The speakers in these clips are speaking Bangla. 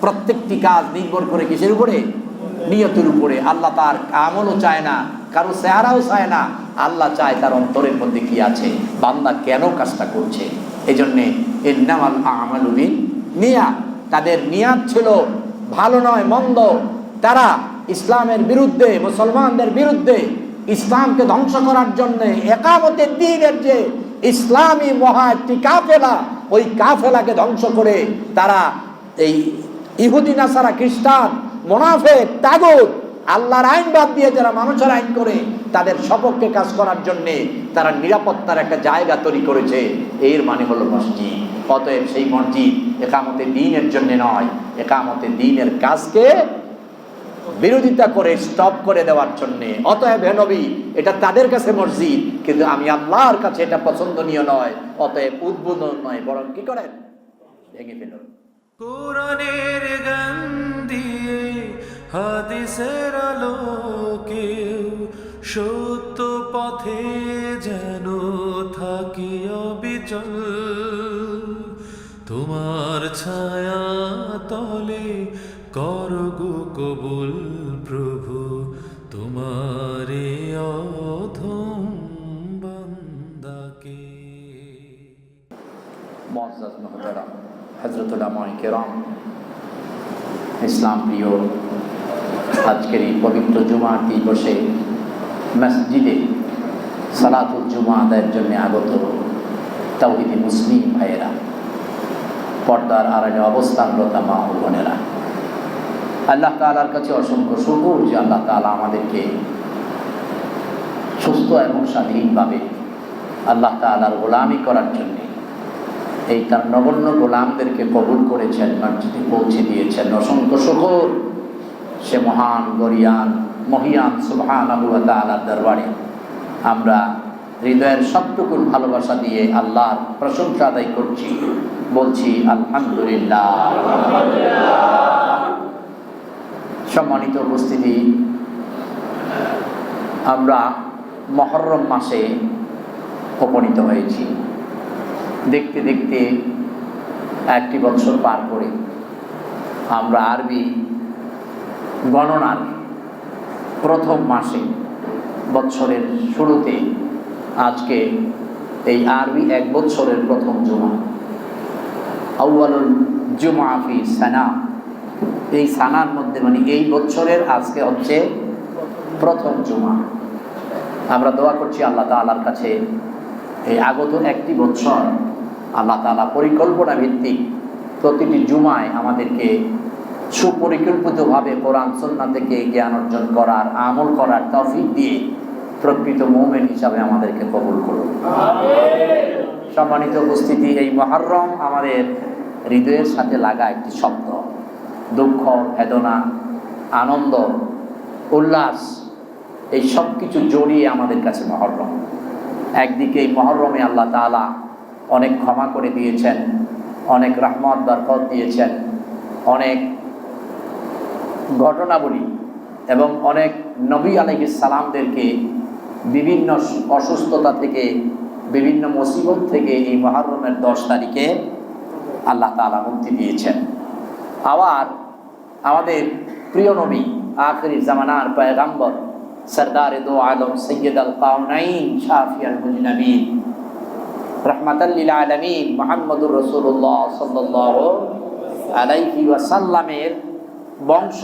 প্রত্যেকটি কাজ নির্ভর করে কিসের উপরে? নিয়তের উপরে। আল্লাহ তার আমলও চায় না, কারও চেহারাও চায় না। আল্লাহ চায় তার অন্তরের মধ্যে কি আছে? বান্দা কেন কাজটা করছে? এই জন্যে এর আমালুবিন নিয়া। তাদের নিয়াত ছিল ভালো নয়, মন্দ। তারা ইসলামের বিরুদ্ধে, মুসলমানদের বিরুদ্ধে ইসলামকে ধ্বংস করার জন্য একামতের দিনের যে ইসলামী মহা একটি কাফেলা, ওই কাফেলাকে ধ্বংস করে তারা এই ইহুদি, নাসারা, খ্রিস্টান, মোনাফেক, তাগুত, আল্লাহর আইন বাদ দিয়ে যারা মানুষের আইন করে, তাদের সপক্ষে কাজ করার জন্যে তারা নিরাপত্তার একটা জায়গা তৈরি করেছে। এর মানে হলো মসজিদ। অতএব সেই মসজিদ একামতে দিনের জন্য নয়, একামতে দিনের কাজকে বিরোধিতা করে স্টপ করে দেওয়ার জন্য। অতএব হে নবী, এটা তাদের কাছে মসজিদ, কিন্তু আমি আল্লাহর কাছে এটা পছন্দনীয় নয়। অতএব উদ্বোধন নয়, বরং কি করেন? ভেঙে ফেলুন। কোরআনের গান দিয়ে হাদিসের আলোকে সত্য পথে যেন থাকি অবিচল। তোমার ছায়া তলে করগু কবুল প্রভু, তোমারে অধম বান্দাকে। হজরতুল্লাহ কেরাম। ইসলাম প্রিয়, আজকের এই পবিত্র জুমার দিবসে মসজিদে সালাতুল জুমা আদায়ের জন্য আগত তাওহিদি মুসলিম ভাইয়েরা, পর্দার আড়ালে অবস্থানরত মা ও বোনেরা, আল্লাহ তালার কাছে অসংখ্য শুকুর যে আল্লাহ তালা আমাদেরকে সুস্থ এবং স্বাধীনভাবে আল্লাহ তালার গোলামি করার জন্যে এই তার নগণ্য গোলামদেরকে কবুল করেছেন, মসজিদে পৌঁছে দিয়েছেন। অসংখ্য শুকর, সে মহান, গরিয়ান, মহিয়ান সুবহান আবুয়া তালার দরবারে। আমরা হৃদয়ের সবটুকুন ভালোবাসা দিয়ে আল্লাহর প্রশংসা আদায় করছি, বলছি আলহামদুলিল্লাহ। সম্মানিত উপস্থিতি, আমরা মহরম মাসে উপনীত হয়েছি। দেখতে দেখতে একটি বছর পার করে আমরা আরবি গণনার প্রথম মাসে বছরের শুরুতে আজকে এই আরবি এক বছরের প্রথম জুমা। আউয়ালুল জুমা ফি সানা। এই সানার মধ্যে মানে এই বছরের আজকে হচ্ছে প্রথম জুমা। আমরা দোয়া করছি আল্লাহ তালার কাছে এই আগত একটি বছর আল্লাহ তালা পরিকল্পনা ভিত্তিক প্রতিটি জুমায় আমাদেরকে সুপরিকল্পিতভাবে কোরআন সন্না থেকে জ্ঞান অর্জন করার আমল করার তফিক দিয়ে প্রকৃত মৌমেন হিসাবে আমাদেরকে কবুল করুন। সম্মানিত উপস্থিতি এই মহরম আমাদের হৃদয়ের সাথে লাগা একটি শব্দ। দুঃখ বেদনা আনন্দ উল্লাস এই সব কিছু জড়িয়ে আমাদের কাছে মহরম। একদিকে এই মহরমে আল্লাহ তালা অনেক ক্ষমা করে দিয়েছেন, অনেক রহমত, বরকত দিয়েছেন, অনেক ঘটনাবলী এবং অনেক নবী আলহ সালামদেরকে বিভিন্ন অসুস্থতা থেকে, বিভিন্ন মুসিবত থেকে এই মহরমের দশ তারিখে আল্লাহ তালা মুক্তি দিয়েছেন। আবার আমাদের প্রিয় নবী আখরি জামানার পয়গাম্বর সরদার দো আলম সৈয়দ আল কাউনাইন শাফি আল মুজনবীন রহমাতাল্লিল আলমিন মোহাম্মদুর রসুল্লাহ সাল্লাহ আলাইহি ওয়াসাল্লামের বংশ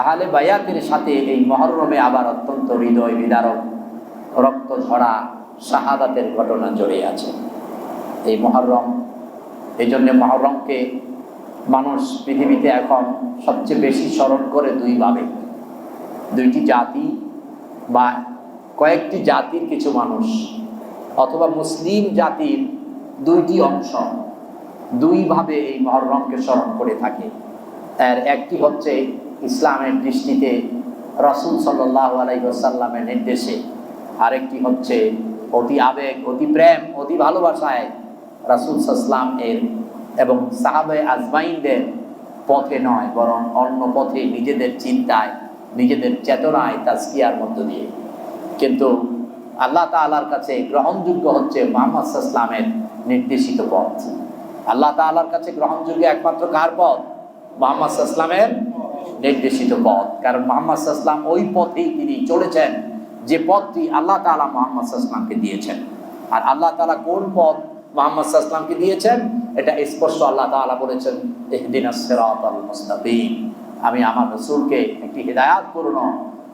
আহলে বায়াতের সাথে এই মহরমে আবার অত্যন্ত হৃদয় বিদারক, রক্ত ঝরা, শাহাদাতের ঘটনা জড়িয়ে আছে। এই মহরম, এই জন্য মহরমকে মানুষ পৃথিবীতে এখন সবচেয়ে বেশি স্মরণ করে দুইভাবে। দুইটি জাতি বা কয়েকটি জাতির কিছু মানুষ অথবা মুসলিম জাতির দুইটি অংশ দুইভাবে এই মহরমকে স্মরণ করে থাকে। এর একটি হচ্ছে ইসলামের দৃষ্টিতে রসুল সাল্লাহ আলাইসাল্লামের নির্দেশে। আরেকটি হচ্ছে অতি আবেগ, অতি প্রেম, অতি ভালোবাসায় রাসুল সাল্লাম এর এবং সাহাবে আজমাইনদের পথে নয়, বরং অন্য পথে নিজেদের চিন্তায়, নিজেদের চেতনায় তাজকিয়ার মধ্য দিয়ে। কিন্তু আল্লাহ তালার কাছে গ্রহণযোগ্য হচ্ছে মোহাম্মদ ইসলামের নির্দেশিত পথ। আল্লাহ তালার কাছে গ্রহণযোগ্য একমাত্র কার পথ? মোহাম্মদ ইসলামের নির্দেশিত পথ। কারণ মোহাম্মদ ইসলাম ওই পথেই তিনি চলেছেন যে পথটি আল্লাহ তাআলা মোহাম্মদ ইসলামকে দিয়েছেন। আর আল্লাহ তালা কোন পথ মোহাম্মদ ইসলামকে দিয়েছেন? এটা স্পষ্ট আল্লাহ তাআলা বলেছেন, ইহদিনাস সিরাতাল মুস্তাকিম। আমি আমার রসুলকে একটি হৃদায়াতপূর্ণ,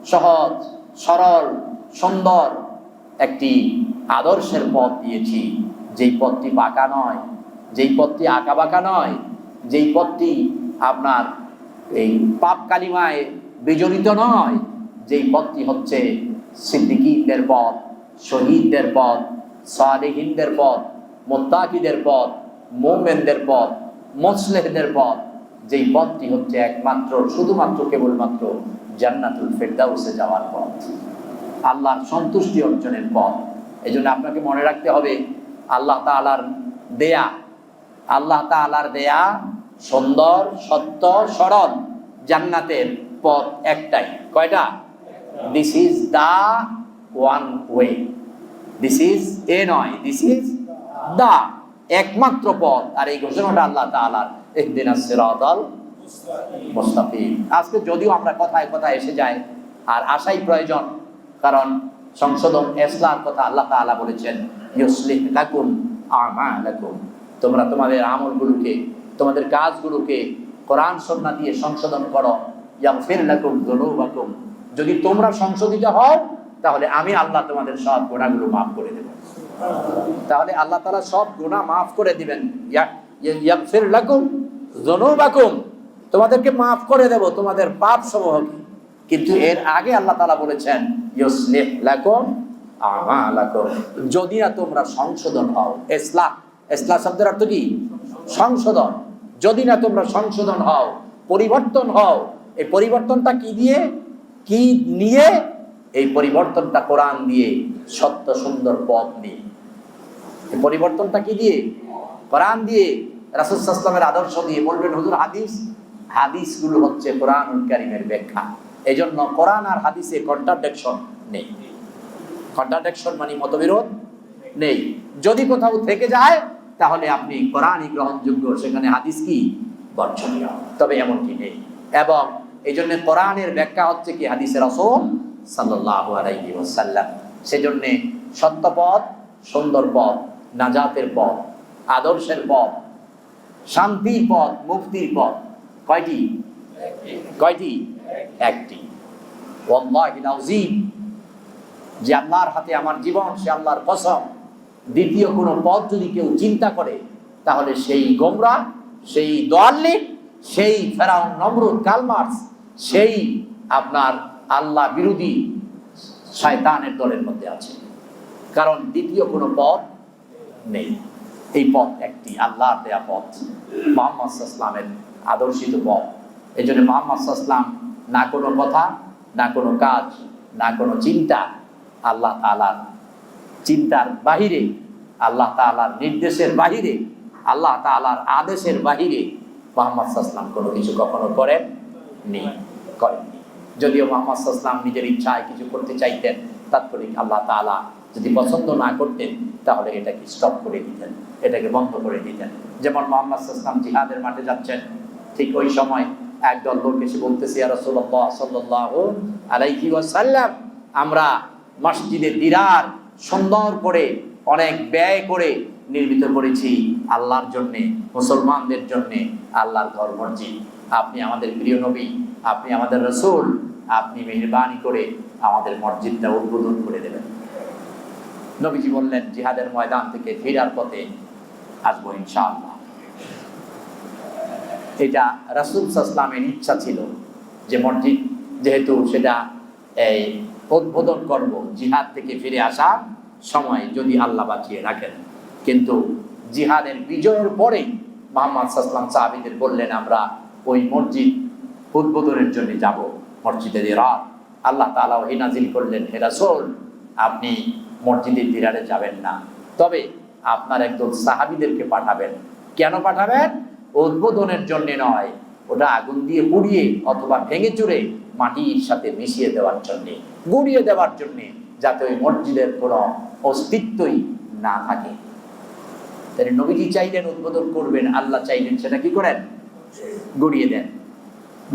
সহজ, সরল, সুন্দর একটি আদর্শের পথ দিয়েছি। যেই পথটি বাঁকা নয়, যেই পথটি আঁকা বাঁকা নয়, যেই পথটি আপনার এই পাপ কালিমায় বিজড়িত নয়, যেই পথটি হচ্ছে সিদ্দিকীদের পথ, শহীদদের পথ, সালেহিনদের পথ, মোত্তাকিদের পথ, মোমেনদের পথ মুসলেহদের পথ, যেই পথটি হচ্ছে একমাত্র, শুধুমাত্র কেবলমাত্র জান্নাতুল ফেরদাউসে যাওয়ার পথ। আল্লাহর সন্তুষ্টি অর্জনের পথ। এই জন্য আপনাকে মনে রাখতে হবে, আল্লাহ তাআলার দেয়া, আল্লাহ তাআলার দেয়া সুন্দর, সত্য, সরল জান্নাতের পথ একটাই। কয়টা? This is the one way this is a নয় দিস ইজ দা একমাত্র পথ। আর এই ঘোষণাটা আল্লাহ তাআলার একদিন সিরাতাল মুস্তাকিম। আজকে যদিও আমরা কথায় কথায় এসে যাই, আর আশাই প্রয়োজন কারণ সংশোধন এসলার কথা আল্লাহ তাআলা বলেছেন, ইউসলিহ লাকুম আমালাকুম। তোমরা তোমাদের আমলগুলোকে, তোমাদের কাজগুলোকে কোরআন সন্না দিয়ে সংশোধন করো। ইয়াগফির লাকুম যুনুবাকুম। যদি তোমরা সংশোধিত হও, তাহলে আমি আল্লাহ তোমাদের সব গুনাহগুলো মাফ করে দেব। তাহলে আল্লাহ তাআলা সব গোনা মাফ করে দিবেন। ইয়া- ইয়া- ইয়াগফির লাকুম যুনুবাকুম। তোমাদেরকে মাফ করে দেব, তোমাদের পাপ সমূহকে কিন্তু এর আগে আল্লাহ তাআলা বলেছেন যদি না তোমরা সংশোধন হও এসলা এসলা শব্দের অর্থ কি? সংশোধন। যদি না তোমরা সংশোধন হও, পরিবর্তন হও, এই পরিবর্তনটা কি দিয়ে? কি নিয়ে? এই পরিবর্তনটা কোরআন দিয়ে, সত্য সুন্দর পথ নিয়ে। এই পরিবর্তনটা কি দিয়ে? কোরআন দিয়ে। রাসুসাল্লামের আদর্শ দিয়ে বলবেন, হুজুর, হাদিস, হাদিসগুলো হচ্ছে কোরআন কারিমের ব্যাখ্যা। এই জন্য কোরআন আর হাদিসে কন্ট্রাডিকশন নেই। কন্ট্রাডিকশন মানে মতবিরোধ নেই। যদি কোথাও থেকে যায়, তাহলে আপনি কোরআনই গ্রহণযোগ্য, সেখানে হাদিস কি? বর্জনীয় তবে এমনটি নেই। এবং এই জন্য কোরআনের ব্যাখ্যা হচ্ছে কি? হাদিসের রসুল সাল্লাল্লাহু আলাইহি ওয়াসাল্লাম। সেজন্য সত্য পথ, সুন্দর পথ, নাজাতের পথ, আদর্শের পথ, শান্তির পথ, মুক্তির পথ কয়টি? কয়টি? একটি। যে আল্লাহর হাতে আমার জীবন, সে আল্লাহর কসম। দ্বিতীয় কোনো পথ যদি কেউ চিন্তা করে, তাহলে সেই গোমরা সেই দোয়াল্লি সেই ফেরাউন নমরুদ কালমার্স, সেই আপনার আল্লাহ বিরোধী শয়তানের দলের মধ্যে আছে। কারণ দ্বিতীয় কোনো পথ নেই। এই পথ একটি, আল্লাহর দেয়া পথ। মোহাম্মদ ইসলামের আদর্শিত পথ। এই জন্য মোহাম্মদ ইসলাম না কোনো কথা, না কোনো কাজ, না কোনো চিন্তা আল্লাহ তালার চিন্তার বাহিরে, আল্লাহ তালার নির্দেশের বাহিরে, আল্লাহ তালার আদেশের বাহিরে মোহাম্মদ সাল্লাম কোনো কিছু কখনো করেন নি করেননি যদিও মোহাম্মদ সাল্লাম নিজের ইচ্ছায় কিছু করতে চাইতেন, তাৎক্ষণিক আল্লাহ তাআলা যদি পছন্দ না করতেন, তাহলে এটাকে স্টপ করে দিতেন, এটাকে বন্ধ করে দিতেন। যেমন মোহাম্মদ সাল্লাম জিহাদের মাঠে যাচ্ছেন, ঠিক ওই সময় একদল লোক এসে বলতেছে আমরা মসজিদে দিরার সুন্দর করে অনেক ব্যয় করে নির্মিত করেছি আল্লাহর জন্যে, মুসলমানদের জন্যে আল্লাহর ঘর মসজিদ। আপনি আমাদের প্রিয় নবী, আপনি আমাদের রসুল, আপনি মেহরবানি করে আমাদের মসজিদটা উদ্বোধন করে দেবেন। নবীজি বললেন, জিহাদের ময়দান থেকে ফেরার পথে আসব ইনশাআল্লাহ। এটা রাসুল সাসলামের ইচ্ছা ছিল যে মসজিদ যেহেতু সেটা এই উদ্বোধন করব, জিহাদ থেকে ফিরে আসার সময় যদি আল্লাহ বাঁচিয়ে রাখেন। কিন্তু জিহাদের বিজয়ের পরেই মোহাম্মদ সাসলাম সাহাবিদের বললেন, আমরা ওই মসজিদ উদ্বোধনের জন্য যাব, মসজিদে রাত। আল্লাহ তালা ওহি নাজিল করলেন, হে রাসূল, আপনি মসজিদের দিরারে যাবেন না। তবে আপনার একদল সাহাবিদেরকে পাঠাবেন। কেন পাঠাবেন? উদ্বোধনের জন্য নয়। ওটা আগুন দিয়ে পুড়িয়ে অথবা ভেঙে চুরে মাটির সাথে মিশিয়ে দেওয়ার জন্যে, গুড়িয়ে দেওয়ার জন্যে যাতে ওই মসজিদের কোনো অস্তিত্বই না থাকে। তাহলে নবীজি চাইলেন উদ্বোধন করবেন, আল্লাহ চাইলেন সেটা কি করেন? গড়িয়ে দেন,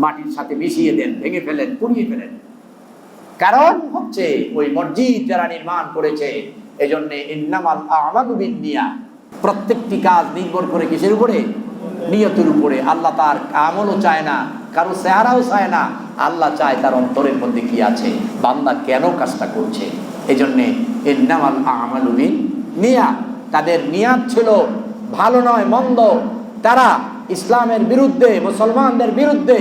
মাটির সাথে মিশিয়ে দেন, ভেঙে ফেলেন, পুড়িয়ে ফেলেন। কারণ হচ্ছে ওই মসজিদ যারা নির্মাণ করেছে, এজন্য ইন্নামাল আমাদু বিদ্যা প্রত্যেকটি কাজ নির্ভর করে কিসের উপরে? নিয়তের উপরে। আল্লাহ তার আমলও চায় না, কারও চেহারাও চায় না। আল্লাহ চায় তার অন্তরের মধ্যে কি আছে? বান্দা কেন কাজটা করছে? এই জন্যে ইন্নামাল আমালুবিন নিয়া। তাদের নিয়াত ছিল ভালো নয়, মন্দ। তারা ইসলামের বিরুদ্ধে, মুসলমানদের বিরুদ্ধে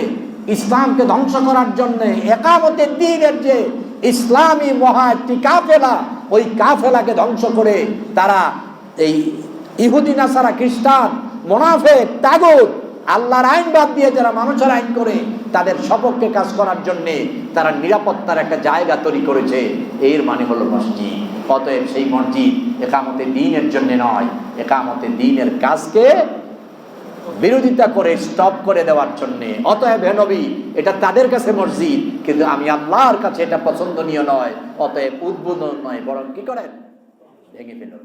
ইসলামকে ধ্বংস করার জন্য একামতের দিনের যে ইসলামী মহা একটি কাফেলা, ওই কাফেলাকে ধ্বংস করে তারা এই ইহুদি, নাসারা, খ্রিস্টান মোনাফেক, তাগুত। আল্লাহর আইন বাদ দিয়ে যারা মানুষের আইন করে, তাদের সপক্ষে কাজ করার জন্য তারা নিরাপত্তার একটা জায়গা তৈরি করেছে। এর মানে হলো মসজিদ। অতএব সেই মসজিদ একামতে দিনের জন্য নয়, একামতে দিনের কাজকে বিরোধিতা করে স্টপ করে দেওয়ার জন্য। অতএব হে নবী, এটা তাদের কাছে মসজিদ, কিন্তু আমি আল্লাহর কাছে এটা পছন্দনীয় নয়। অতএব উদ্বোধন নয়, বরং কি করেন? ভেঙে ফেলুন।